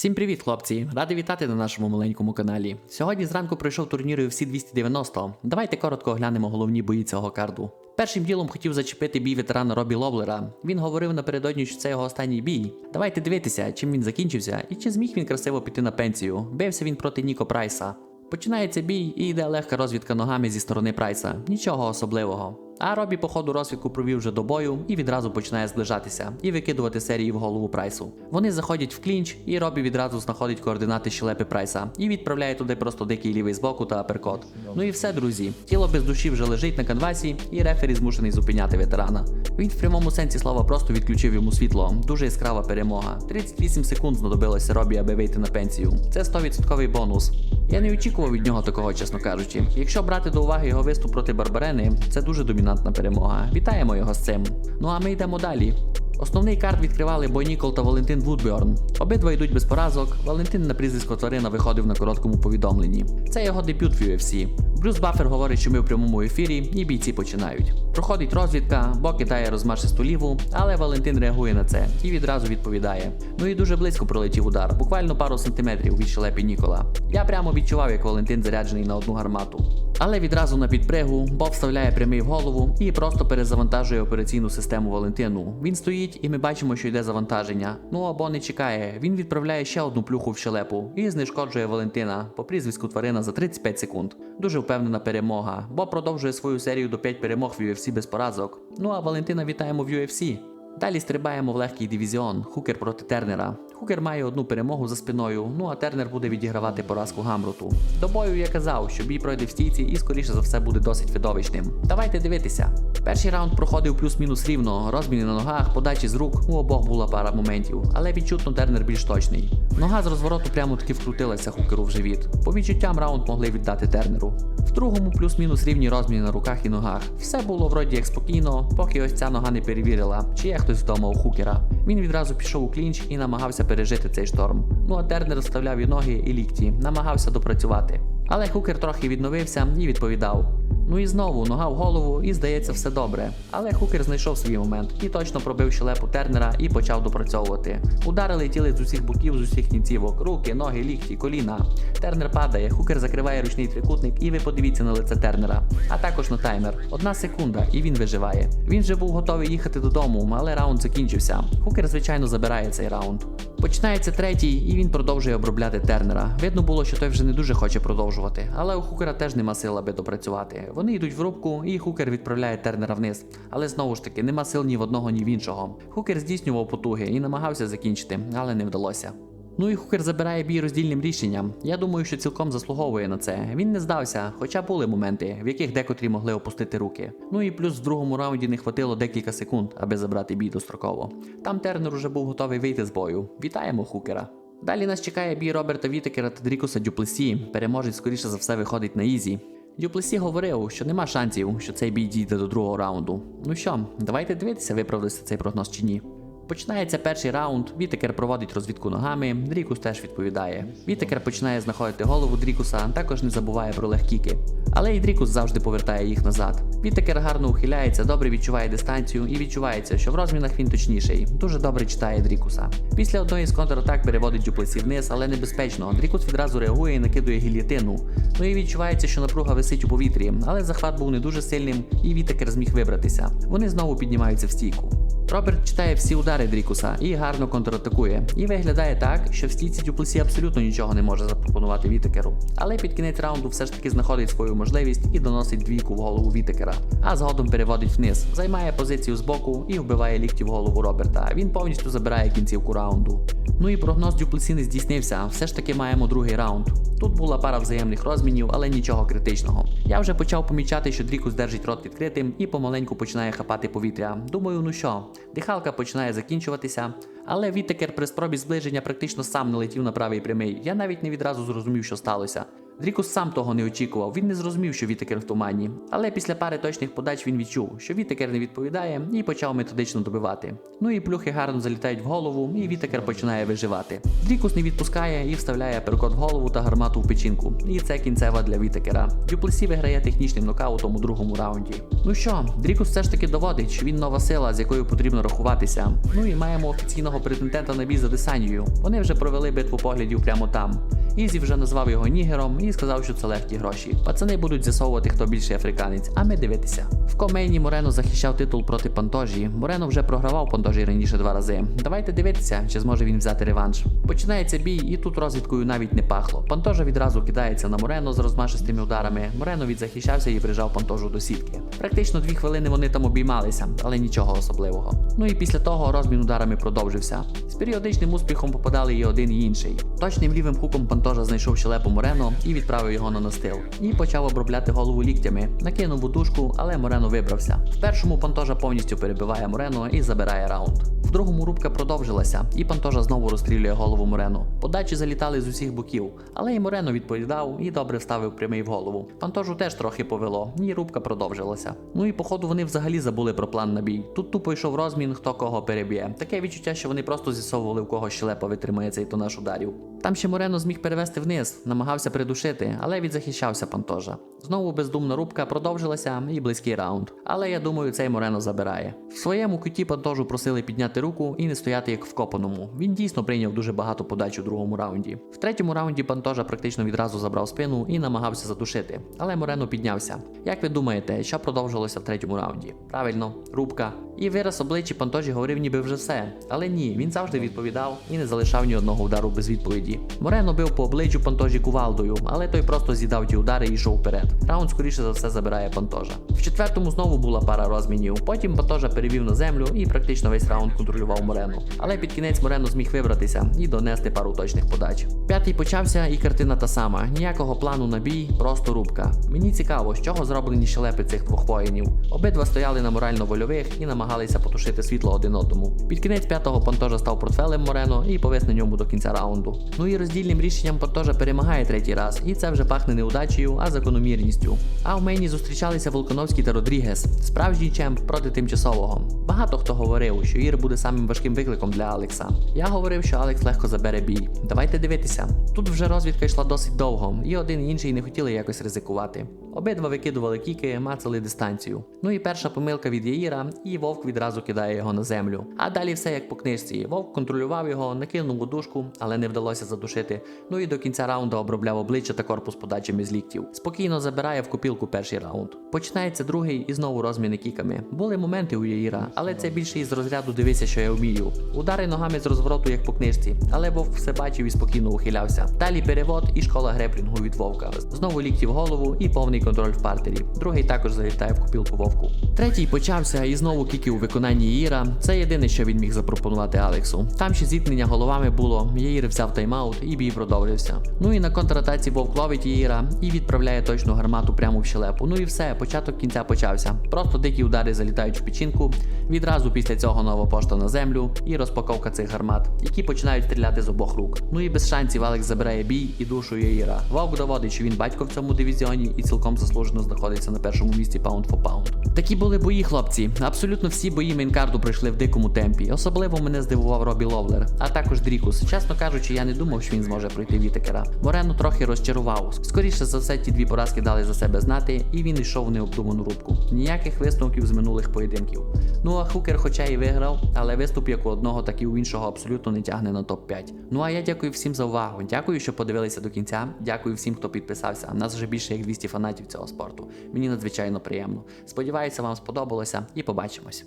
Всім привіт, хлопці! Радий вітати на нашому маленькому каналі. Сьогодні зранку пройшов турнір UFC 290. Давайте коротко оглянемо головні бої цього карду. Першим ділом хотів зачепити бій ветерана Робі Ловлера. Він говорив напередодні, що це його останній бій. Давайте дивитися, чим він закінчився і чи зміг він красиво піти на пенсію. Бився він проти Ніко Прайса. Починається бій і йде легка розвідка ногами зі сторони Прайса. Нічого особливого. А Робі по ходу розвідку провів вже до бою і відразу починає зближатися і викидувати серії в голову Прайсу. Вони заходять в клінч, і Робі відразу знаходить координати щелепи Прайса і відправляє туди просто дикий лівий збоку та аперкот. Ну і все, друзі. Тіло без душі вже лежить на канвасі, і рефері змушений зупиняти ветерана. Він в прямому сенсі слова просто відключив йому світло. Дуже яскрава перемога. 38 секунд знадобилося Робі, аби вийти на пенсію. Це 100% бонус. Я не очікував від нього такого, чесно кажучи. Якщо брати до уваги його виступ проти Барбарени, це дуже домінантна перемога. Вітаємо його з цим. Ну а ми йдемо далі. Основний карт відкривали Бой Нікол та Валентин Вудберн. Обидва йдуть без поразок. Валентин на прізвисько тварина виходив на короткому повідомленні. Це його дебют в UFC. Брюс Баффер говорить, що ми в прямому ефірі, і бійці починають. Проходить розвідка, Бо кидає розмашисту ліву, але Валентин реагує на це і відразу відповідає. Ну і дуже близько пролетів удар, буквально пару сантиметрів від щелепі Нікола. Я прямо відчував, як Валентин заряджений на одну гармату. Але відразу на підпригу Боб вставляє прямий в голову і просто перезавантажує операційну систему Валентину. Він стоїть, і ми бачимо, що йде завантаження. Ну або не чекає. Він відправляє ще одну плюху в щелепу і знешкоджує Валентина по прізвиську тварина за 35 секунд. Дуже впевнена перемога. Боб продовжує свою серію до 5 перемог в UFC без поразок. Ну а Валентина вітаємо в UFC. Далі стрибаємо в легкий дивізіон Хукер проти Тернера. Хукер має одну перемогу за спиною, ну а Тернер буде відігравати поразку Гамруту. До бою я казав, що бій пройде в стійці і скоріше за все буде досить видовищним. Давайте дивитися. Перший раунд проходив плюс-мінус рівно, розміни на ногах, подачі з рук, у обох була пара моментів, але відчутно Тернер більш точний. Нога з розвороту прямо таки вкрутилася Хукеру в живіт. По відчуттям раунд могли віддати Тернеру. В другому плюс-мінус рівні розміни на руках і ногах. Все було вроді як спокійно, поки ось ця нога не перевірила, чи є хтось дому у Хукера. Він відразу пішов у клінч і намагався пережити цей шторм. Ну а Тернер розставляв і ноги, і лікті, намагався допрацювати. Але Хукер трохи відновився і відповідав. Ну і знову нога в голову, і здається, все добре. Але Хукер знайшов свій момент і точно пробив щелепу Тернера і почав допрацьовувати. Удари летіли з усіх боків, з усіх кінцівок, руки, ноги, лікті, коліна. Тернер падає, Хукер закриває ручний трикутник, і ви подивіться на лице Тернера. А також на таймер. Одна секунда, і він виживає. Він же був готовий їхати додому, але раунд закінчився. Хукер, звичайно, забирає цей раунд. Починається третій, і він продовжує обробляти Тернера. Видно було, що той вже не дуже хоче продовжувати, але у Хукера теж нема сил, аби допрацювати. Вони йдуть в рубку, і Хукер відправляє Тернера вниз. Але знову ж таки, нема сил ні в одного, ні в іншого. Хукер здійснював потуги і намагався закінчити, але не вдалося. Ну і Хукер забирає бій роздільним рішенням. Я думаю, що цілком заслуговує на це. Він не здався, хоча були моменти, в яких декотрі могли опустити руки. Ну і плюс в другому раунді не хватило декілька секунд, аби забрати бій достроково. Там Тернер уже був готовий вийти з бою. Вітаємо Хукера. Далі нас чекає бій Роберта Вітекера та Дрікуса Дюплесі. Переможець, скоріше за все, виходить на Ізі. Дюплесі говорив, що нема шансів, що цей бій дійде до другого раунду. Ну що, давайте дивитися, виправдався цей прогноз чи ні. Починається перший раунд. Вітекер проводить розвідку ногами. Дрікус теж відповідає. Вітекер починає знаходити голову Дрікуса, також не забуває про легкіки. Але і Дрікус завжди повертає їх назад. Вітекер гарно ухиляється, добре відчуває дистанцію і відчувається, що в розмінах він точніший. Дуже добре читає Дрікуса. Після одної з контратак переводить Дюплесі вниз, але небезпечно. Дрікус відразу реагує і накидує гільятину. Ну і відчувається, що напруга висить у повітрі, але захват був не дуже сильним, і Вітекер зміг вибратися. Вони знову піднімаються в стійку. Роберт читає всі удари Дрікуса і гарно контратакує. І виглядає так, що в стійці Дюплесі абсолютно нічого не може запропонувати Вітекеру. Але під кінець раунду все ж таки знаходить свою можливість і доносить двійку в голову Вітекера, а згодом переводить вниз, займає позицію збоку і вбиває лікті голову Роберта. Він повністю забирає кінцівку раунду. Ну і прогноз Дюплесі не здійснився. Все ж таки маємо другий раунд. Тут була пара взаємних розмінів, але нічого критичного. Я вже почав помічати, що Дрікус держить рот відкритим і помаленьку починає хапати повітря. Думаю, ну що, дихалка починає закінчуватися, але Вітекер при спробі зближення практично сам не летів на правий прямий. Я навіть не відразу зрозумів, що сталося. Дрікус сам того не очікував, він не зрозумів, що Вітекер в тумані. Але після пари точних подач він відчув, що Вітекер не відповідає і почав методично добивати. Ну і плюхи гарно залітають в голову, і Вітекер починає виживати. Дрікус не відпускає і вставляє перекот в голову та гармату в печінку. І це кінцева для Вітекера. Дюплесі виграє технічним нокаутом у другому раунді. Ну що, Дрікус все ж таки доводить, що він нова сила, з якою потрібно рахуватися. Ну і маємо офіційного претендента на бій за Десанію. Вони вже провели битву поглядів прямо там. Ізі вже назвав його нігером і сказав, що це легкі гроші. Пацани будуть з'ясовувати, хто більший африканець, а ми дивитися. В комейні Морено захищав титул проти Пантожі. Морено вже програвав Пантожі раніше два рази. Давайте дивитися, чи зможе він взяти реванш. Починається бій, і тут розвідкою навіть не пахло. Пантожа відразу кидається на Морено з розмашистими ударами. Морено відзахищався і прижав Пантожу до сітки. Практично дві хвилини вони там обіймалися, але нічого особливого. Ну і після того розмін ударами продовжився. З періодичним успіхом попадали і один і інший. Точним лівим хуком Пантожа знайшов щелепу Морено і відправив його на настил. І почав обробляти голову ліктями. Накинув у дужку, але Морено вибрався. В першому Пантожа повністю перебиває Морено і забирає раунд. В другому рубка продовжилася, і Пантожа знову розстрілює голову Морено. Подачі залітали з усіх боків, але і Морено відповідав і добре вставив прямий в голову. Пантожу теж трохи повело, і рубка продовжилася. Ну і походу вони взагалі забули про план на бій. Тут тупо йшов розмін, хто кого переб'є. Таке відчуття, що вони просто з'ясовували, в кого щелепа витримає цей тонаж ударів. Там ще Морено зміг перевести вниз, намагався придушити, але відзахищався Пантожа. Знову бездумна рубка продовжилася і близький раунд. Але я думаю, цей Морено забирає. В своєму куті Пантожу просили підняти руку і не стояти як вкопаному. Він дійсно прийняв дуже багато подач у другому раунді. В третьому раунді Пантожа практично відразу забрав спину і намагався задушити. Але Морено піднявся. Як ви думаєте, що продовжилося в третьому раунді? Правильно, рубка. І вираз обличчя Пантожі говорив ніби вже все. Але ні, він завжди відповідав і не залишав ні одного удару без відповіді. Морено бив по обличчю Пантожі кувалдою, але той просто з'їдав ті удари і йшов вперед. Раунд скоріше за все забирає Пантожа. В четвертому знову була пара розмінів. Потім Пантожа перевів на землю і практично весь раунд контролював Морену. Але під кінець Морено зміг вибратися і донести пару точних подач. П'ятий почався, і картина та сама. Ніякого плану на бій, просто рубка. Мені цікаво, з чого зроблені щелепи цих двох воїнів. Обидва стояли на морально-вольових і намагалися потушити світло один одному. Під кінець п'ятого Пантожа став портфелем Морено і повис на ньому до кінця раунду. Ну і роздільним рішенням Пантожа перемагає третій раз, і це вже пахне неудачею, а закономірністю. А в мені зустрічалися Волконовський та Родрігес, справжній чемп проти тимчасового. Багато хто говорив, що Ір буде самим важким викликом для Алекса. Я говорив, що Алекс легко забере бій. Давайте дивитися. Тут вже розвідка йшла досить довго, і один і інший не хотіли якось ризикувати. Обидва викидували кіки, мацали дистанцію. Ну і перша помилка від Яїра, і вовк відразу кидає його на землю. А далі все як по книжці. Вовк контролював його, накинув у дужку, але не вдалося задушити. Ну і до кінця раунду обробляв обличчя та корпус подачами з ліктів. Спокійно забирає в копілку перший раунд. Починається другий і знову розміни кіками. Були моменти у Яїра, але це більше із розряду дивися, що я вмію. Удари ногами з розвороту, як по книжці, але вовк все бачив і спокійно ухилявся. Далі перевод і школа греплінгу від вовка. Знову лікті в голову і повний контроль в партері. Другий також залітає в копілку вовку. Третій почався і знову кіки у виконанні Іра. Це єдине, що він міг запропонувати Алексу. Там ще зіткнення головами було. Яїр взяв тайм-аут і бій продовжився. Ну і на контратаці вовк ловить Яїра і відправляє точну гармату прямо в щелепу. Ну і все, початок кінця почався. Просто дикі удари залітають в печінку. Відразу після цього нова пошта на землю і розпаковка цих гармат, які починають стріляти з обох рук. Ну і без шансів Алекс забирає бій і душу Яїра. Вовк доводить, що він батько в цьому дивізіоні і цілком заслужено знаходиться на першому місці паунд for паунд. Такі були бої, хлопці. Абсолютно всі бої мейнкарду пройшли в дикому темпі. Особливо мене здивував Робі Ловлер, а також Дрікус. Чесно кажучи, я не думав, що він зможе пройти Вітекера. Морену трохи розчарував. Скоріше за все, ті дві поразки дали за себе знати, і він йшов в необдуману рубку. Ніяких висновків з минулих поєдинків. Ну а Хукер, хоча і виграв, але виступ як у одного, так і у іншого абсолютно не тягне на топ-5. Ну а я дякую всім за увагу. Дякую, що подивилися до кінця. Дякую всім, хто підписався. Нас вже більше як 200 фанатів цього спорту. Мені надзвичайно приємно. Сподіваюся, вам сподобалося і побачимось.